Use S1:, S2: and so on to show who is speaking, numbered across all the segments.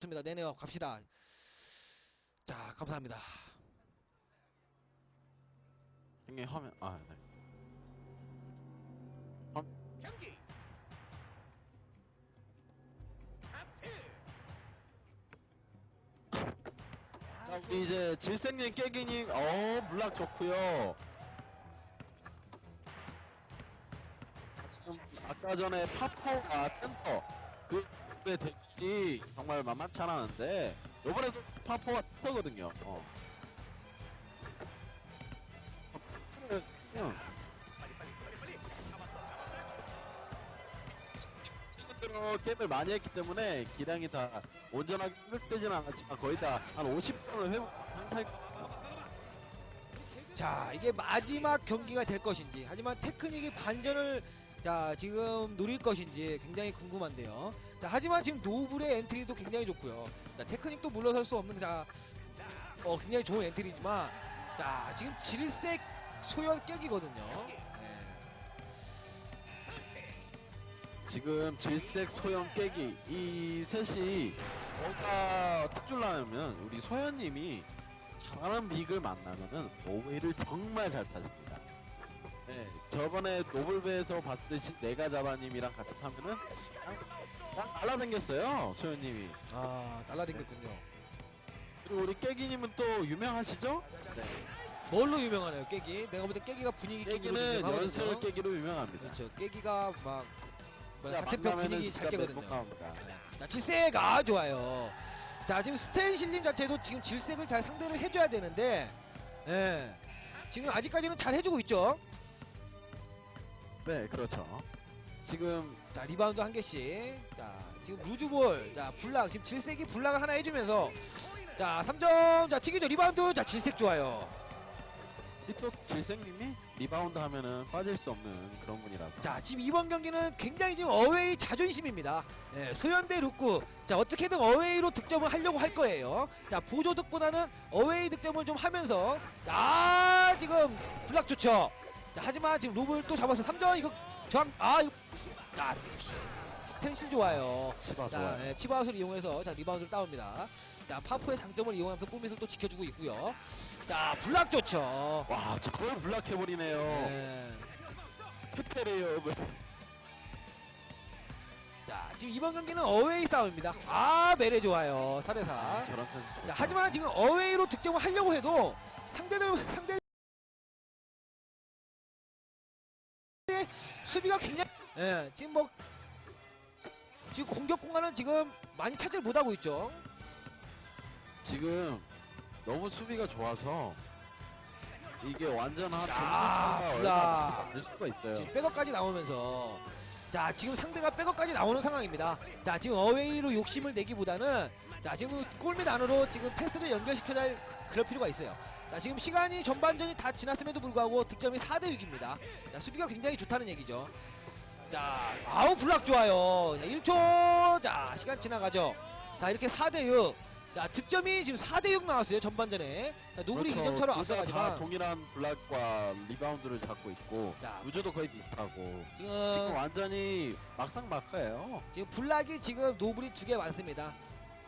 S1: 좋습니다. 네네요. 갑시다. 자, 감사합니다.
S2: 형님 화면 아 네.
S3: 경기
S2: 자 우리 이제 질생님 깨기님 어 블락 좋고요 지금 아까 전에 파포가 센터 그 의 대기 정말 만만치 않았는데 요번에도 파포가 센터거든요. 어.
S3: 잡았어
S2: 친구들로 게임을 많이 했기 때문에 기량이 다 온전하게 회복되지는 않았지만 거의 다 한 50%는 회복 상태
S1: 자, 이게 마지막 경기가 될 것인지, 하지만 테크닉이 반전을 자, 지금 노릴 것인지 굉장히 궁금한데요. 자, 하지만 지금 노블의 엔트리도 굉장히 좋고요. 자, 테크닉도 물러설 수 없는 자, 어, 굉장히 좋은 엔트리지만 자, 지금 질색 소열 깨기거든요. 네.
S2: 지금 질색 소형 깨기 이 셋이 뭐가 특출나면 우리 소연님이 잘하는 빅을 만나면은 오웨이를 정말 잘 타집니다. 네, 저번에 노블배에서 봤을 때 시- 내가 자바님이랑 같이 타면은 그냥 날라다녔어요 소연님이.
S1: 아, 날라댕겼군요.
S2: 그리고 우리 깨기님은 또 유명하시죠? 네,
S1: 뭘로 유명하나요, 깨기? 내가 볼 때 깨기가 분위기 깨기로
S2: 깨기는
S1: 유명하거든요.
S2: 연습 깨기로 유명합니다.
S1: 그렇죠. 깨기가 막 뭐,
S2: 진짜
S1: 사태표
S2: 만나면은
S1: 분위기
S2: 진짜
S1: 잘 깨거든요.
S2: 멘붕 나옵니다.
S1: 자, 질색 아 좋아요. 자, 지금 스탠실님 자체도 지금 질색을 잘 상대를 해줘야 되는데, 예, 지금 아직까지는 잘 해주고 있죠.
S2: 네, 그렇죠. 지금
S1: 자, 리바운드 한 개씩. 자, 지금 루즈볼, 자, 블락, 지금 질색이 블락을 하나 해주면서, 자, 3점, 자, 튀기죠 리바운드, 자, 질색 좋아요.
S2: 이또 질생님이 리바운드 하면은 빠질 수 없는 그런 분이라서.
S1: 자, 지금 이번 경기는 굉장히 지금 어웨이 자존심입니다. 예, 소현대 룩구. 자, 어떻게든 어웨이로 득점을 하려고 할 거예요. 자, 보조득보다는 어웨이 득점을 좀 하면서, 아, 지금 블락 좋죠. 자, 하지만 지금 룩을 또 잡아서 3점 이거 저항, 아, 이거, 아, 스텐실 좋아요.
S2: 치바
S1: 자. 예, 치바웃을 이용해서 자 리바운드를 따옵니다. 자, 파포의 장점을 이용하면서 골밑을 또 지켜주고 있고요. 자, 블락 좋죠.
S2: 와, 저걸 블락해버리네요.
S1: 예.
S2: 페페레요.
S1: 자, 지금 이번 경기는 어웨이 싸움입니다. 아, 메레 좋아요. 4대4.
S2: 아.
S1: 자, 하지만 지금 어웨이로 득점을 하려고 해도 상대들 상대 수비가 굉장히 예, 지금 뭐 지금 공격 공간은 지금 많이 차지를 못하고 있죠.
S2: 지금 너무 수비가 좋아서 이게 완전한 점수
S1: 자,
S2: 차가. 얼마 될 수가 있어요.
S1: 지금 백업까지 나오면서 자 지금 상대가 백업까지 나오는 상황입니다. 자 지금 어웨이로 욕심을 내기보다는 자 지금 골밑 안으로 지금 패스를 연결시켜야 할 그- 그럴 필요가 있어요. 자 지금 시간이 전반전이 다 지났음에도 불구하고 득점이 4대 6입니다. 자 수비가 굉장히 좋다는 얘기죠. 자 아우 블락 좋아요. 자 1초 자 시간 지나가죠. 자 이렇게 4대 6. 자 득점이 지금 4대 6 나왔어요 전반전에. 자 노블이
S2: 그렇죠.
S1: 2점 차로
S2: 둘다
S1: 앞서가지만
S2: 동일한 블락과 리바운드를 잡고 있고
S1: 자
S2: 우주도 거의 비슷하고
S1: 지금
S2: 지금 완전히 막상 막하예요.
S1: 지금 블락이 지금 노블이 두 개 많습니다.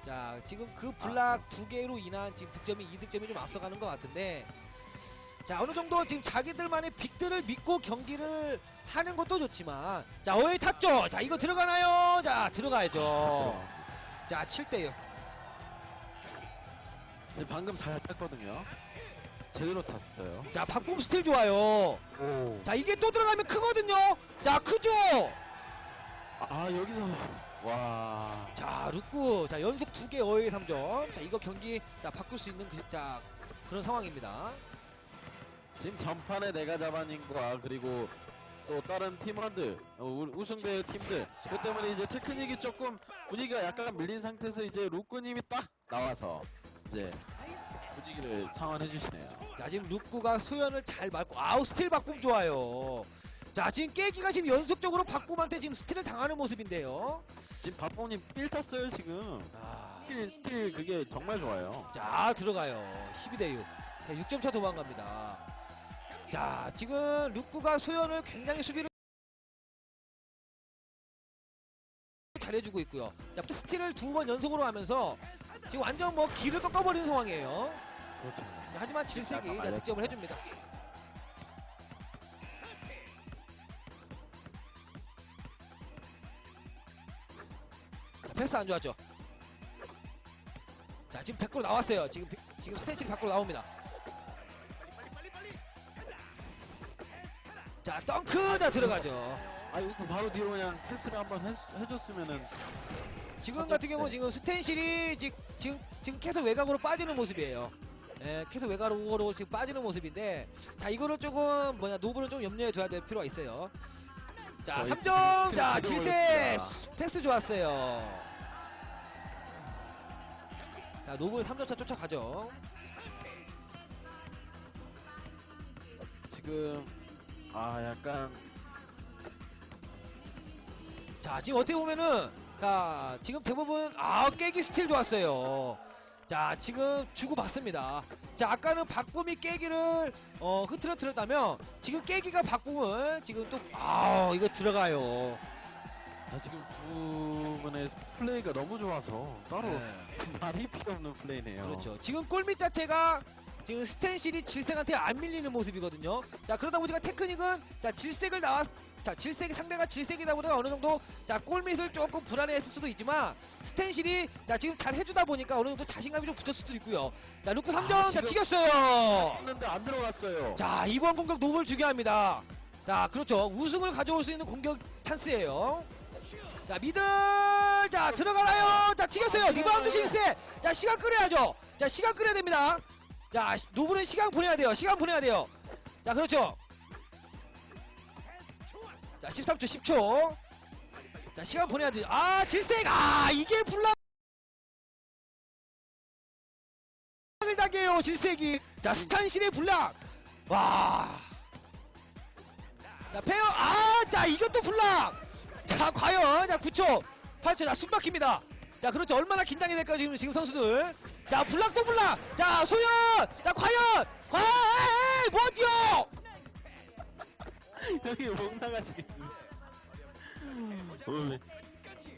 S1: 자, 지금 그 블락 두 개로 인한 지금 득점이 이 득점이 좀 앞서가는 것 같은데, 자 어느 정도 지금 자기들만의 빅들을 믿고 경기를 하는 것도 좋지만, 자 어웨이 탔죠. 자 이거 들어가나요? 자 들어가야죠. 자 7대 6.
S2: 근데 방금 잘 탔거든요. 제대로 탔어요.
S1: 자 박봄 스틸 좋아요.
S2: 오.
S1: 자 이게 또 들어가면 크거든요. 자 크죠.
S2: 아 여기서 와.
S1: 자 룩구 자 연속 두 개 어웨이 3점. 자 이거 경기 자 바꿀 수 있는 그, 자 그런 상황입니다.
S2: 지금 전판에 내가 잡아닌과 그리고 또 다른 팀원들 어, 우- 우승배 팀들 그 때문에 이제 테크닉이 조금 분위기가 약간 밀린 상태에서 이제 루꾸님이 딱 나와서 이제 분위기를 상환해 주시네요.
S1: 자 지금 룩구가 소연을 잘 맞고 아우 스틸 박봄 좋아요 자 지금 깨기가 지금 연속적으로 박봄한테 지금 스틸을 당하는 모습인데요
S2: 지금 박범님 삘 탔어요 지금.
S1: 아,
S2: 스틸 스틸 그게 정말 좋아요.
S1: 자 들어가요 12 대 6 자, 6점 차 도망갑니다 자 지금 룩구가 소연을 굉장히 수비를 잘 잘해주고 있고요. 자, 스틸을 두 번 연속으로 하면서 지금 완전 뭐 길을 꺾어버리는 상황이에요.
S2: 그렇죠.
S1: 하지만 질색이. 득점을 해줍니다. 자, 패스 안 좋았죠. 자, 지금 밖으로 나왔어요. 지금 비- 지금 스테이지 밖으로 나옵니다. 자, 덩크 다 들어가죠.
S2: 아 여기서 바로 뒤로 그냥 패스를 한번 해, 해줬으면은
S1: 지금 같은 경우 지금 스텐실이 지- 지금 지금 계속 외곽으로 빠지는 모습이에요. 예, 계속 외곽으로 지금 빠지는 모습인데 자 이거를 조금 뭐냐 노브를 좀 염려해 둬야 될 필요가 있어요. 자
S2: 저희
S1: 3점
S2: 스크린
S1: 자
S2: 제대로
S1: 질세
S2: 걸렸습니다.
S1: 패스 좋았어요. 자 노블 3점차 쫓아가죠.
S2: 지금 아 약간
S1: 자 지금 어떻게 보면은 자 지금 대부분 아 깨기 스틸 좋았어요. 자 지금 주고 받습니다. 자 아까는 박봄이 깨기를 어 흐트러뜨렸다면 지금 깨기가 박봄을 지금 또 아 이거 들어가요.
S2: 아, 지금 두 분의 플레이가 너무 좋아서 따로
S1: 네,
S2: 말이 필요 없는 플레이네요.
S1: 그렇죠. 지금 골밑 자체가 지금 스텐실이 질색한테 안 밀리는 모습이거든요. 자 그러다 보니까 테크닉은 자 질색을 나왔 자 질색이 상대가 질색이다 보니까 어느 정도 자 골밑을 조금 불안해했을 수도 있지만 스텐실이 자 지금 잘 해주다 보니까 어느 정도 자신감이 좀 붙을 수도 있고요. 자 루크 3점
S2: 아,
S1: 자 튀겼어요.
S2: 했는데 안 들어갔어요.
S1: 자 이번 공격 노블 중요합니다. 자 그렇죠 우승을 가져올 수 있는 공격 찬스예요. 자 미들 자 들어가나요? 자 튀겼어요.
S2: 아,
S1: 리바운드
S2: 네.
S1: 실세. 자 시간 끌어야죠. 자 시간 끌어야 됩니다. 자 시- 노블은 시간 보내야 돼요. 시간 보내야 돼요. 자 그렇죠. 자 13초 10초. 자 시간 보내야 돼요. 아 질색 아 이게 블락. 을 당해요 질색이. 자 스탄실의 블락. 와. 자 페어 아자 이것도 블락. 자 과연 자 9초 8초 자 숨막힙니다. 자 그렇죠 얼마나 긴장이 될까요 지금 지금 선수들. 자 블락 또 블락. 자 소연 자 과연 과연 뛰어.
S2: 여기 못 나가시겠네. 어,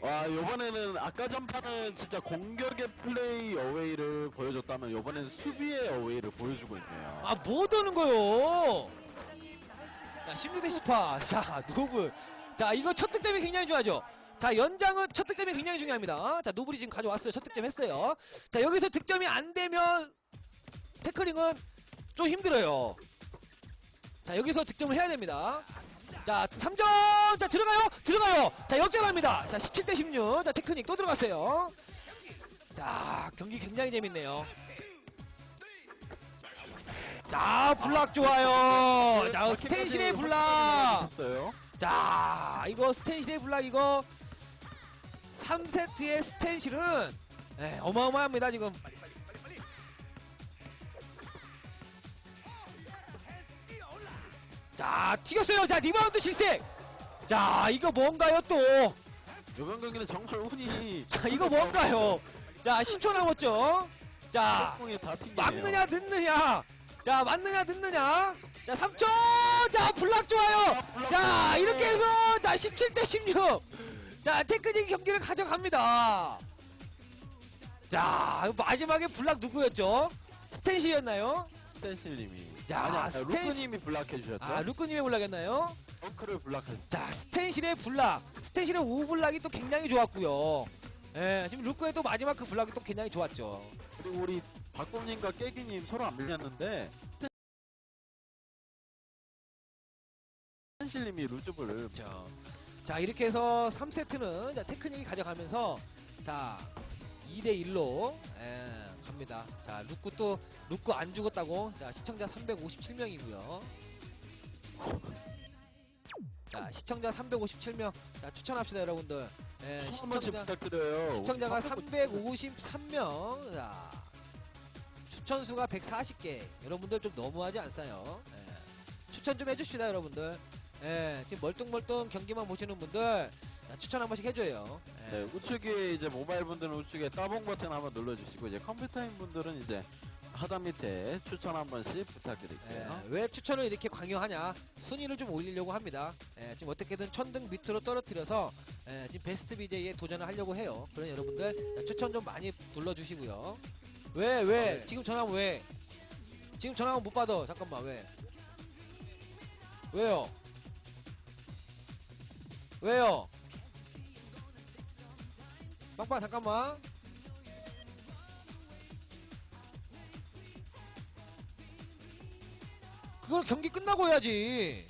S2: 와 이번에는 아까 전판은 진짜 공격의 플레이 어웨이를 보여줬다면 이번엔 수비의 어웨이를 보여주고 있네요.
S1: 아, 못 오는 거요. 자, 16대 18. 자, 노블. 자, 이거 첫 득점이 굉장히 중요하죠. 자, 연장은 첫 득점이 굉장히 중요합니다. 자, 노블이 지금 가져왔어요. 첫 득점 했어요. 자, 여기서 득점이 안 되면 태클링은 좀 힘들어요. 자, 여기서 득점을 해야 됩니다. 자, 3점! 자, 들어가요! 들어가요! 자, 역전합니다. 자, 17 대 16. 자, 테크닉 또 들어갔어요. 자, 경기 굉장히 재밌네요. 자, 블락 좋아요. 자, 스텐실의 블락. 자, 이거 스텐실의 블락 이거 3세트의 스텐실은 예, 어마어마합니다, 지금. 자, 튀겼어요. 자, 리바운드 실색. 자, 이거 뭔가요, 또?
S2: 이번 경기는 정말 운이
S1: 자, 이거 뭔가요? 자, 10초 남았죠? 자. 막느냐, 늦느냐? 자, 맞느냐, 늦느냐? 자, 3초! 자, 블락 좋아요! 자, 이렇게 해서, 자, 17대 16! 자, 테크닉 경기를 가져갑니다. 자, 마지막에 블락 누구였죠? 스텐실이었나요?
S2: 스탠실님이
S1: 야,
S2: 아니 아니
S1: 스탠-
S2: 루크님이 블락해 주셨죠.
S1: 아, 루크님의 블락이었나요?
S2: 덩크를 블락했어.
S1: 자, 스텐실의 블락. 스텐실의 우블락이 또 굉장히 좋았고요. 예, 지금 루크의 또 마지막 그 블락이 또 굉장히 좋았죠.
S2: 그리고 우리 박범님과 깨기님 서로 안 밀렸는데 스탠실님이 루즈블을
S1: 자, 자 이렇게 해서 3세트는 자, 테크닉이 가져가면서 자 2대 1로 갑니다. 자 루크 또 루크 안 죽었다고 자 시청자 357명이고요. 자 시청자 357명 자 추천합시다 여러분들. 예, 시청자
S2: 부탁드려요.
S1: 시청자가
S2: 우리
S1: 353명 자 추천 수가 140개 여러분들 좀 너무하지 않나요? 예. 추천 좀 해줍시다 여러분들. 예, 지금 멀뚱멀뚱 경기만 보시는 분들 자, 추천 한 번씩 해줘요. 예.
S2: 네, 우측에 이제 모바일 분들은 우측에 따봉 버튼 한번 눌러주시고 이제 컴퓨터인 분들은 이제 하단 밑에 추천 한 번씩
S1: 예,
S2: 부탁드릴게요.
S1: 왜 추천을 이렇게 강요하냐? 순위를 좀 올리려고 합니다. 예, 지금 어떻게든 천등 밑으로 떨어뜨려서 예, 지금 베스트 BJ에 도전을 하려고 해요. 그런 여러분들 추천 좀 많이 눌러주시고요. 왜 왜?
S2: 아, 네.
S1: 지금 전화하면 왜? 지금 전화하면 못 받아. 잠깐만 왜? 왜요? 왜요? 빵빵 잠깐만. 그걸 경기 끝나고 해야지.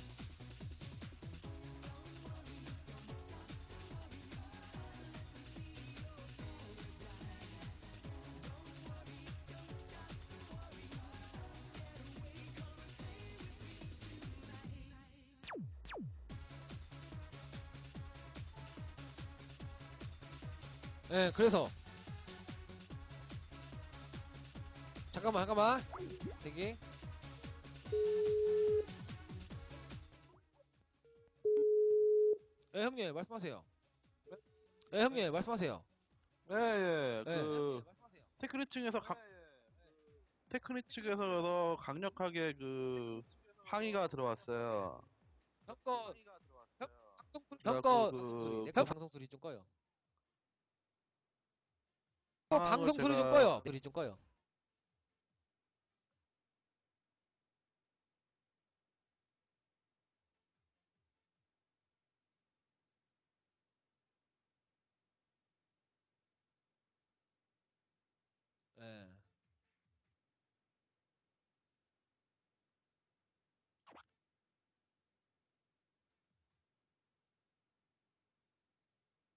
S1: 예, 그래서 잠깐만, 잠깐만. 대기. 예, 형님 말씀하세요. 예, 형님 말씀하세요.
S4: 예, 예.
S1: 예.
S4: 그
S1: 말씀하세요.
S4: 테크닉 측에서 강 테크닉 측에서 강력하게 그 항의가 들어왔어요.
S1: 형거 형거
S4: 그-
S1: 방송 소리, 내
S4: 그-
S1: 방송 소리 좀 꺼요.
S4: 아,
S1: 방송 소리 좀
S4: 제가-
S1: 꺼요. 소리 좀 꺼요. 예.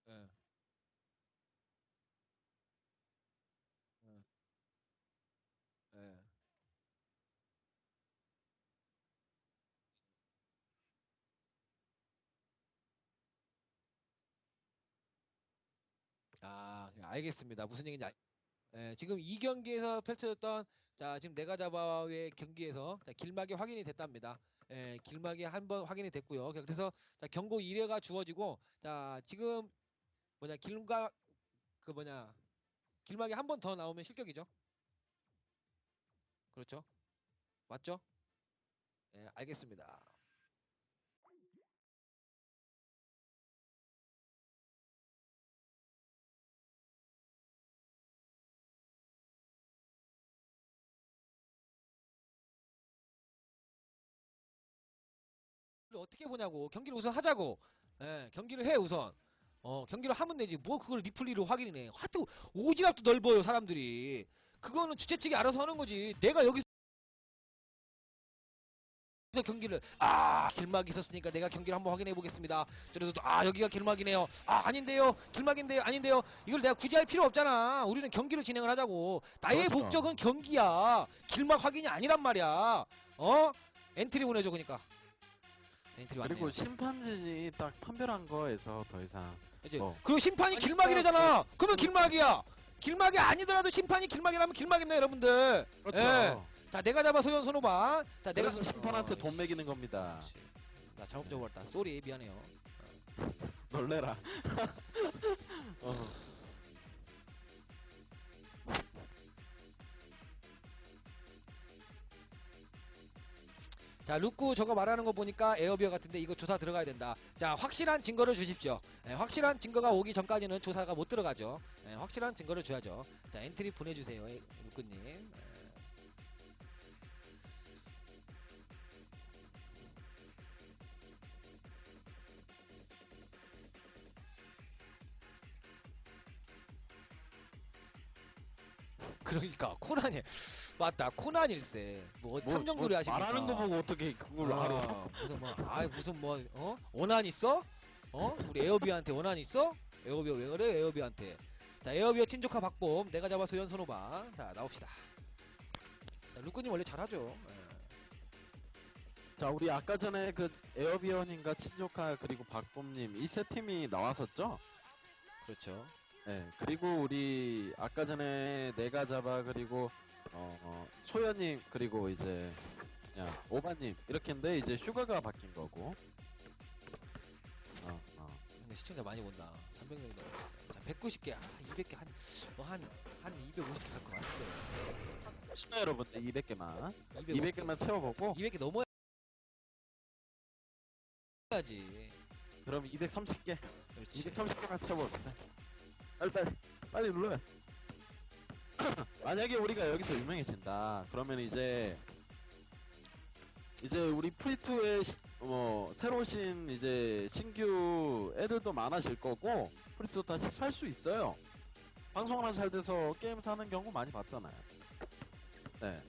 S1: 예. 예. 예. 아, 예, 알겠습니다. 무슨 얘기인지 알... 예, 지금 이 경기에서 펼쳐졌던 자, 지금 내가 잡아의 경기에서 자, 길막이 확인이 됐답니다. 예, 길막이 한 번 확인이 됐고요. 그래서 자, 경고 1회가 주어지고 자, 지금 뭐냐 길막 그 뭐냐 길막이 한 번 더 나오면 실격이죠. 그렇죠? 맞죠? 예, 알겠습니다. 어떻게 보냐고. 경기를 우선 하자고. 예, 경기를 해 우선. 어 경기를 하면 되지. 뭐 그걸 리플리로 해. 하도 오지랖도 넓어요 사람들이. 그거는 주최 측이 알아서 하는 거지. 내가 여기서 경기를 아 길막이 있었으니까 내가 경기를 한번 확인해 보겠습니다. 그래서 또, 아 여기가 길막이네요. 아 아닌데요. 길막인데요. 아닌데요. 이걸 내가 굳이 할 필요 없잖아. 우리는 경기를 진행을 하자고. 나의
S2: 그렇죠.
S1: 목적은 경기야. 길막 확인이 아니란 말이야. 어? 엔트리 보내줘 그니까 엔트리 왔네요
S2: 그리고 심판진이 딱 판별한 거에서 더 이상
S1: 이제
S2: 어.
S1: 그리고 심판이
S2: 아니,
S1: 길막이래잖아. 그러면 길막이야. 길막이 아니더라도 심판이 길막이라면 길막입니다, 여러분들.
S2: 그렇죠.
S1: 예. 자, 내가 잡아 소연 선호반. 자, 내가
S2: 그래서 심판한테
S1: 어,
S2: 돈 매기는 겁니다.
S1: 씨. 나 잘못 잡아버렸다. 쏘리 미안해요.
S2: 놀래라. 어.
S1: 자, 루쿠 저거 말하는 거 보니까 에어비어 같은데 이거 조사 들어가야 된다. 자, 확실한 증거를 주십시오. 예, 확실한 증거가 오기 전까지는 조사가 못 들어가죠. 예, 확실한 증거를 줘야죠. 자, 엔트리 보내주세요, 에, 루쿠님. 예. 그러니까 코난이 맞다 코난 일세 뭐
S2: 뭐,
S1: 탐정놀이
S2: 뭐
S1: 하십니까
S2: 말하는 거 보고 어떻게 그걸
S1: 아,
S2: 알아?
S1: 무슨 뭐, 아 무슨 뭐, 어? 원한 있어? 어? 우리 에어비한테 원한 있어? 에어비어 왜 그래? 에어비한테. 자, 에어비어 친족화 박봄, 내가 잡아서 연선호바. 자, 나옵시다. 자, 루꾸님 원래 잘하죠. 예.
S2: 자, 우리 아까 전에 그 에어비언인가 친족하 그리고 박범님 이 세 팀이 나왔었죠?
S1: 그렇죠.
S2: 네. 그리고 우리 아까 전에 내가 잡아 그리고 어, 어, 소연님 그리고 이제 그냥 오바님 이렇게인데 이제 휴가가 바뀐 거고. 어, 어.
S1: 근데 시청자 많이 본다. 300명이 넘었어. 자, 190개, 아, 200개 한, 뭐 한, 한 250개 할것 같은데.
S2: 시청자 여러분들 200개만
S1: 250 개.
S2: 200 개만 채워보고
S1: 200개 넘어야지.
S2: 그럼 230개
S1: 그렇지.
S2: 230개만 채워봅니다. 빨리 빨리 빨리 눌러요. 만약에 우리가 여기서 유명해진다. 그러면 이제 이제 우리 프리투에 시- 뭐 새로 오신 이제 신규 애들도 많아질 거고 프리투 다시 살 수 있어요. 방송 하나 잘 돼서 게임 사는 경우 많이 봤잖아요. 네.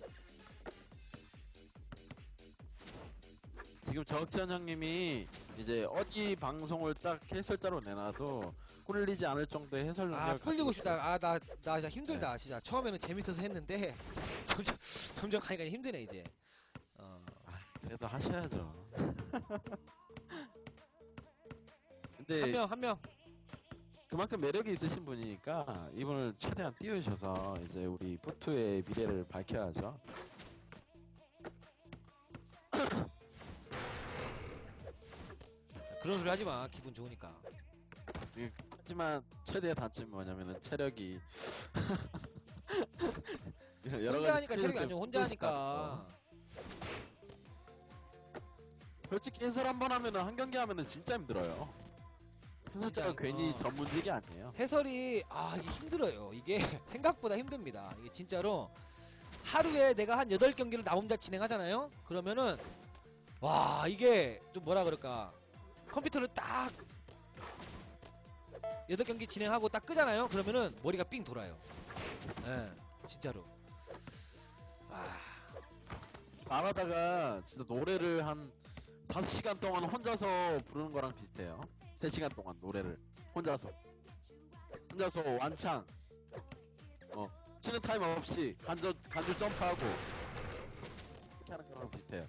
S2: 지금 저학전 형님이 이제 어디 방송을 딱 해설자로 내놔도 꿀리지 않을 정도의 해설 능력을
S1: 아
S2: 있어요.
S1: 싶다. 아 나 나 진짜 힘들다. 진짜 처음에는 재밌어서 했는데 점점 점점 가니까 힘드네 이제. 어.
S2: 그래도 하셔야죠. 근데
S1: 한 명 한 명.
S2: 그만큼 매력이 있으신 분이니까 이분을 최대한 띄우셔서 이제 우리 포트의 미래를 밝혀야죠.
S1: 그런 소리 하지 마. 기분 좋으니까.
S2: 그- 하지만 최대의 단점이 뭐냐면은 체력이 여러
S1: 혼자
S2: 가지
S1: 하니까 체력이 좋아. 혼자. 하니까.
S2: 솔직히 해설 한 번 하면은 한 경기 하면은 진짜 힘들어요. 해설자가
S1: 진짜,
S2: 괜히
S1: 어.
S2: 전문직이 아니에요.
S1: 해설이 아 이게 힘들어요. 이게 생각보다 힘듭니다. 이게 진짜로 하루에 내가 한 8경기를 나 혼자 진행하잖아요. 그러면은 와 이게 좀 뭐라 그럴까 컴퓨터를 딱 8경기 진행하고 딱 끄잖아요. 그러면은 머리가 삥 돌아요. 예. 진짜로. 아,
S2: 안 하다가 진짜 노래를 한 5시간 동안 혼자서 부르는 거랑 비슷해요. 3시간 동안 노래를 혼자서 혼자서 완창 어 쉬는 타임 없이 간절 간줄 점프하고 하는 거랑 비슷해요.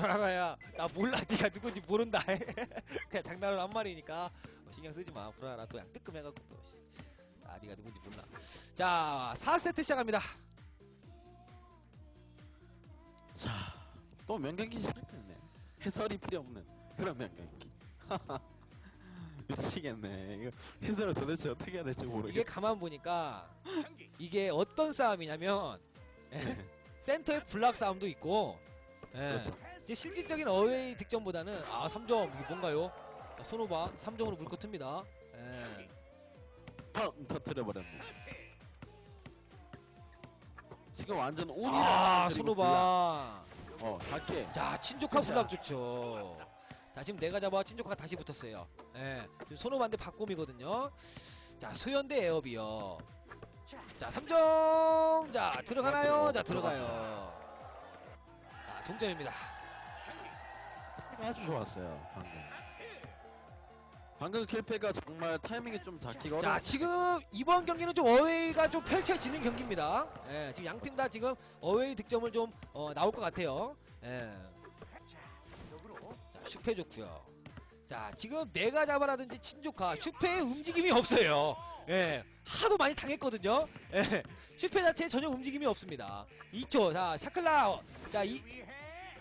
S1: 불안하야. 나 몰라. 네가 누군지 모른다. 그냥 장난으로 한 말이니까 뭐 신경 쓰지 마. 불안하. 또약 뜨끔 해갖고 또. 씨. 아 네가 누군지 몰라. 자 4세트 시작합니다.
S2: 자, 또 명경기 시작했네. 해설이 필요 없는 그런 명경기. 미치겠네. 이거 해설을 도대체 어떻게 해야 될지
S1: 이게
S2: 모르겠어.
S1: 가만 보니까 이게 어떤 싸움이냐면 예, 센터의 블락 싸움도 있고 예,
S2: 그렇죠.
S1: 이제 실질적인 어웨이 득점보다는 아 3점 이게 뭔가요? 자, 손오바 3점으로 물고 틉니다. 예.
S2: 턴 터트려 버렸네. 지금 완전 온이라.
S1: 아 손오바.
S2: 어, 작게.
S1: 자
S2: 진짜.
S1: 블락 좋죠. 자 지금 내가 잡아 친족한 다시 붙었어요. 예. 지금 손오바인데 박곰이거든요. 자 소현대 에어비요. 자 3점. 자 들어가나요? 자 들어가요. 아 동점입니다.
S2: 아주 좋았어요. 방금. 방금 킬패가 정말 타이밍이 좀 잡기가
S1: 자
S2: 어려.
S1: 지금 이번 경기는 좀 어웨이가 좀 펼쳐지는 경기입니다. 예, 지금 양팀 다 지금 어웨이 득점을 좀 어, 나올 것 같아요. 예. 자 슈페 좋고요. 자 지금 내가 잡아라든지 친조카 슈페의 움직임이 없어요. 예, 하도 많이 당했거든요. 예, 슈페 자체에 전혀 움직임이 없습니다. 2초, 자 샤클라, 자 이,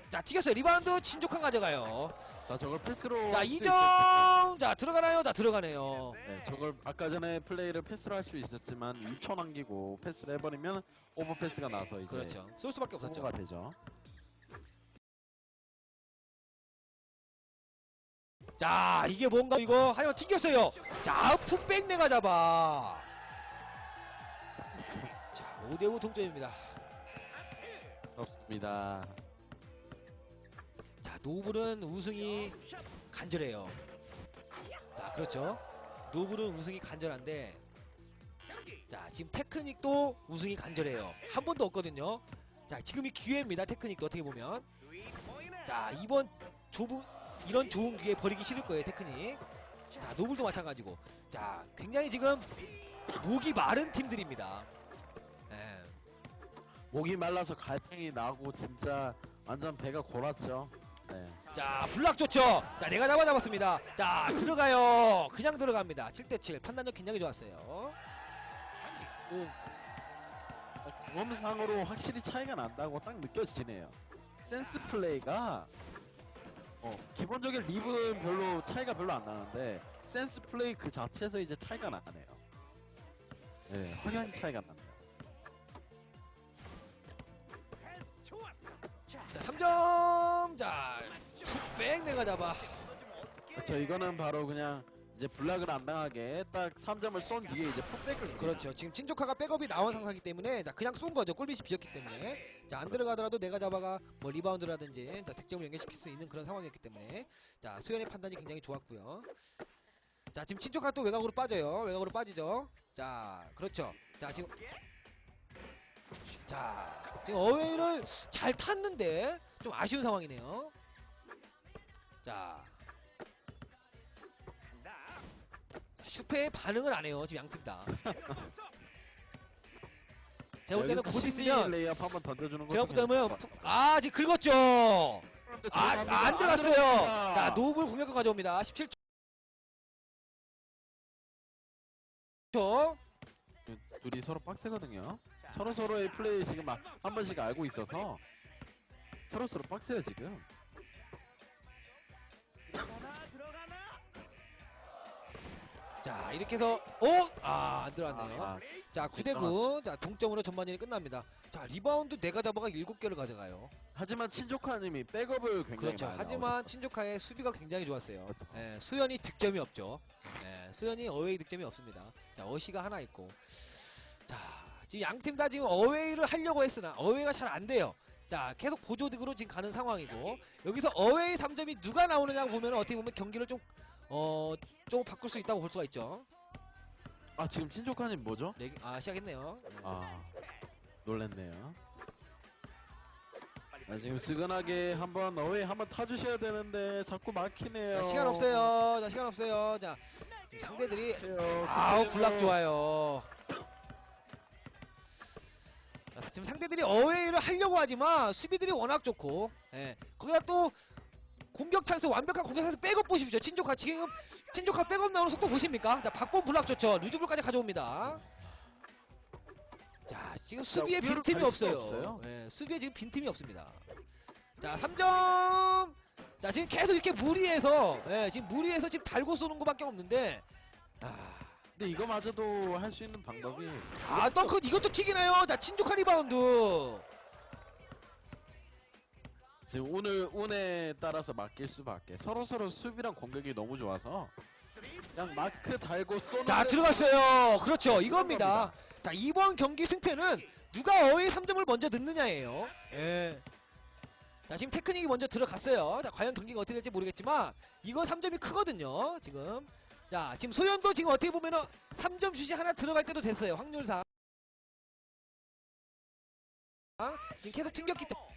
S1: 자 튀겼어요. 리바운드 친족한 가져가요.
S2: 자, 저걸 패스로.
S1: 자
S2: 할수
S1: 2점, 자 들어가나요? 자 들어가네요.
S2: 네, 저걸 아까 전에 플레이를 패스로 할 수 있었지만 2초 남기고 패스를 해버리면 오버 패스가 나서 이제
S1: 그렇죠. 쏠 수밖에 없었죠.
S2: 오버가 되죠.
S1: 자 이게 뭔가 이거 하지만 튕겼어요 자 풋백 내가 잡아 자 5대5 동점입니다
S2: 무섭습니다.
S1: 자 노블은 우승이 간절해요. 자 그렇죠. 노블은 우승이 간절한데 자 지금 테크닉도 우승이 간절해요. 한 번도 없거든요. 자 지금이 기회입니다 테크닉도 어떻게 보면. 자 이번 좁은 이런 좋은 기회 버리기 싫을 거예요 테크닉. 자 노블도 마찬가지고. 자 굉장히 지금 목이 마른 팀들입니다. 예.
S2: 목이 말라서 갈증이 나고 진짜 완전 배가 골았죠. 네.
S1: 자 블락 좋죠 자 내가 잡아 잡았습니다 자 들어가요 그냥 들어갑니다 7대7 판단력 굉장히 좋았어요
S2: 그, 경험상으로 확실히 차이가 난다고 딱 느껴지네요. 센스 플레이가 어, 기본적인 립은 별로 차이가 별로 안 나는데 센스 플레이 그 자체에서 이제 차이가 나네요. 네, 확연히 차이가.
S3: 자,
S1: 자 3점 자 툭백 내가 잡아.
S2: 그렇죠. 이거는 바로 그냥 이제 블락을 안 당하게 딱 3점을 쏜 뒤에 이제 풋백을
S1: 그렇죠. 지금 친조카가 백업이 나온 상황이기 때문에 자, 그냥 쏜 거죠. 골밑이 비었기 때문에. 자 안 들어가더라도 내가 잡아가 뭐 리바운드라든지 자, 득점을 연결시킬 수 있는 그런 상황이었기 때문에. 자 소연의 판단이 굉장히 좋았고요. 자 지금 친조카 또 외곽으로 빠져요. 외곽으로 빠지죠. 자 그렇죠. 자 지금 자 지금 어웨이를 잘 탔는데 좀 아쉬운 상황이네요 자
S3: 간다.
S1: 슈페에 반응을 안 해요 지금 양팀 다 제가 볼 때는 곧 있으면
S2: 레이업 한번 던져주는 것도
S1: 제가 볼 때는 아 지금 긁었죠
S2: 같아요.
S1: 아,
S2: 들어갑니다.
S1: 아, 안 들어갔어요. 자 노블 공격권 가져옵니다 17초
S2: 둘이 서로 빡세거든요. 서로 서로의 플레이 지금 막 한 번씩 알고 있어서 서로 서로 빡세요 지금.
S1: 자 이렇게 해서 어? 아안 들어왔네요.
S2: 아,
S1: 자 9대9 자 동점으로 전반전이 끝납니다. 자 리바운드 내가 잡아가 7개를 가져가요.
S2: 하지만 친조카님이 백업을 굉장히
S1: 그렇죠. 하지만 친조카의 수비가 굉장히 좋았어요.
S2: 그렇죠.
S1: 예, 소연이 득점이 없죠. 예, 소연이 어웨이 득점이 없습니다. 자 어시가 하나 있고. 자 지금 양팀 다 지금 어웨이를 하려고 했으나 어웨이가 잘 안 돼요 자 계속 보조득으로 지금 가는 상황이고 여기서 어웨이 3점이 누가 나오느냐 보면 어떻게 보면 경기를 좀 어, 좀 바꿀 수 있다고 볼 수가 있죠.
S2: 아 지금 친조카님 뭐죠?
S1: 레기- 아, 시작했네요.
S2: 아 놀랬네요. 아, 지금 스근하게 한번 어웨이 한번 타주셔야 되는데 자꾸 막히네요.
S1: 자, 시간 없어요. 자, 시간 없어요. 자, 상대들이
S2: 해요.
S1: 아우,
S2: 그래요.
S1: 굴락 좋아요. 자, 지금 상대들이 어웨이를 하려고 하지만 수비들이 워낙 좋고, 예. 거기다 또 공격 찬스 완벽한 공격 찬스 백업 보십시오. 친조카 지금 친조카 백업 나오는 속도 보십니까? 자, 박본 블락 좋죠. 루즈블까지 가져옵니다. 자, 지금 수비에 빈틈이 없어요.
S2: 없어요.
S1: 예, 수비에 지금 빈틈이 없습니다. 자, 3점. 자, 지금 계속 이렇게 무리해서 예, 지금 무리해서 지금 달고 쏘는 것밖에 없는데 아,
S2: 근데 이거마저도 할 수 있는 방법이
S1: 아 덩크 이것도 튀기나요? 자, 친족한 리바운드.
S2: 지금 오늘 운에 따라서 맡길 수밖에 서로 서로 수비랑 공격이 너무 좋아서 그냥 마크 달고 쏘는
S1: 자, 들어갔어요. 그렇죠. 이겁니다. 자, 이번 경기 승패는 누가 어웨이 3점을 먼저 넣느냐예요. 예. 자, 지금 테크닉이 먼저 들어갔어요. 자, 과연 경기가 어떻게 될지 모르겠지만 이거 3점이 크거든요. 지금. 자, 지금 소연도 지금 어떻게 보면은 3점 슛이 하나 들어갈 때도 됐어요. 확률상. 지금 계속 튕겼기 때문에.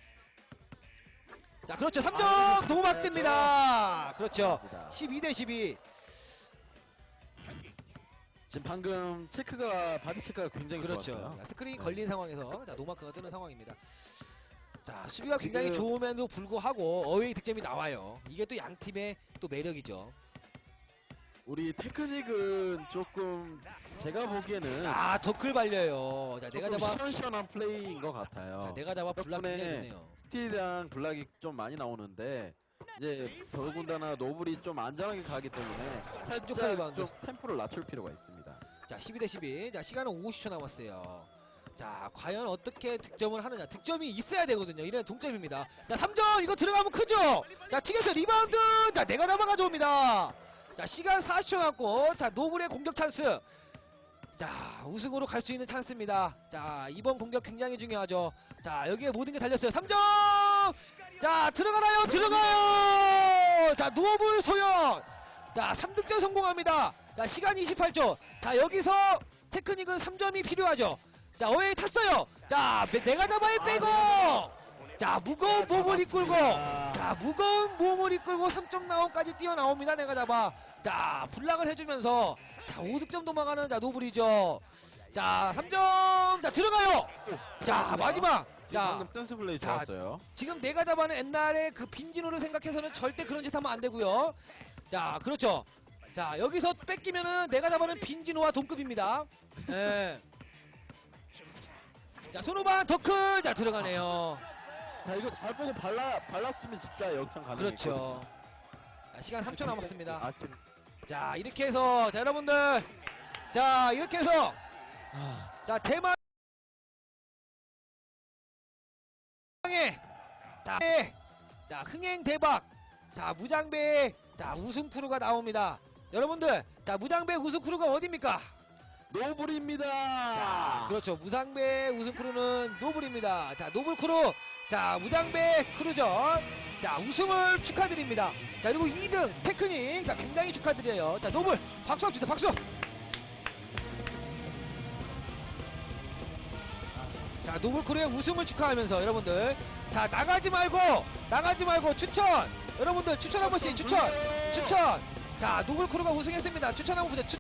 S1: 자, 그렇죠. 3점
S2: 아,
S1: 도막됩니다. 그렇죠. 12 대 12.
S2: 지금 방금 체크가 바디 체크가 굉장히
S1: 그렇죠.
S2: 좋았어요.
S1: 자, 스크린이
S2: 네.
S1: 걸린 상황에서 자, 노마크가 뜨는 상황입니다. 자, 수비가 굉장히 좋음에도 불구하고 어웨이 득점이 나와요. 이게 또 양 팀의 또 매력이죠.
S2: 우리 테크닉은 조금 제가 보기에는
S1: 자, 더클 발려요. 자, 내가 잡아
S2: 시원시원한 플레이인 것 같아요.
S1: 자, 내가 잡아 블락
S2: 덕분에
S1: 좋네요.
S2: 스틸이랑 블락이 좀 많이 나오는데 이제 더군다나 노블이 좀 안전하게 가기 때문에
S1: 신족한
S2: 살짝. 좀 템포를 낮출 필요가 있습니다.
S1: 자, 12 대 12. 자, 시간은 50초 남았어요. 자, 과연 어떻게 득점을 하느냐. 득점이 있어야 되거든요. 이런 동점입니다. 자, 3점 이거 들어가면 크죠? 자, 튀겨서 리바운드. 자, 내가 잡아 가져옵니다. 자, 시간 40초 남고 자, 노블의 공격 찬스. 자, 우승으로 갈 수 있는 찬스입니다. 자, 이번 공격 굉장히 중요하죠. 자, 여기에 모든 게 달렸어요. 3점! 자, 들어가나요? 들어가요! 자, 노블 소연! 자, 3득점 성공합니다. 자, 시간 28초. 자, 여기서 테크닉은 3점이 필요하죠. 자, 어웨이 탔어요. 자, 내- 내가 잡아야 빼고! 자, 무거운 몸을 이끌고! 자, 무거운 몸을 이끌고 3점 나온까지 뛰어나옵니다. 내가 잡아. 자, 블락을 해주면서 자, 5득점 도망가는 자, 노블이죠. 자, 3점! 자, 들어가요! 자, 마지막! 자,
S2: 센스 플레이
S1: 자,
S2: 좋았어요.
S1: 지금 내가 잡아는 옛날에 그 빈진호를 생각해서는 절대 그런 짓 하면 안 되고요. 자, 그렇죠. 자, 여기서 뺏기면은 내가 잡아는 빈진호와 동급입니다. 예. 자, 손오반 더클 자 들어가네요.
S2: 자 이거 잘 보고 발라 발랐으면 진짜 역전 가능.
S1: 그렇죠. 자, 시간 3초 남았습니다.
S2: 아쉽.
S1: 자 이렇게 해서 자 여러분들 자 이렇게 해서
S2: 아,
S1: 자 대만 의 자, 네. 자 흥행 대박 자 무장배 자 우승 크루가 나옵니다 여러분들 자 무장배 우승 크루가 어디입니까
S2: 노블입니다.
S1: 자 그렇죠. 무장배 우승 크루는 노블입니다. 자 노블 크루. 자 무장배 크루전. 자 우승을 축하드립니다. 자 그리고 2등 테크닉 자 굉장히 축하드려요. 자 노블 박수 합시다. 박수. 자 노블 크루의 우승을 축하하면서 여러분들. 자 나가지 말고 나가지 말고 추천. 여러분들 추천 한 번씩 추천. 추천. 자 노블 크루가 우승했습니다. 추천 한번 보세요. 추-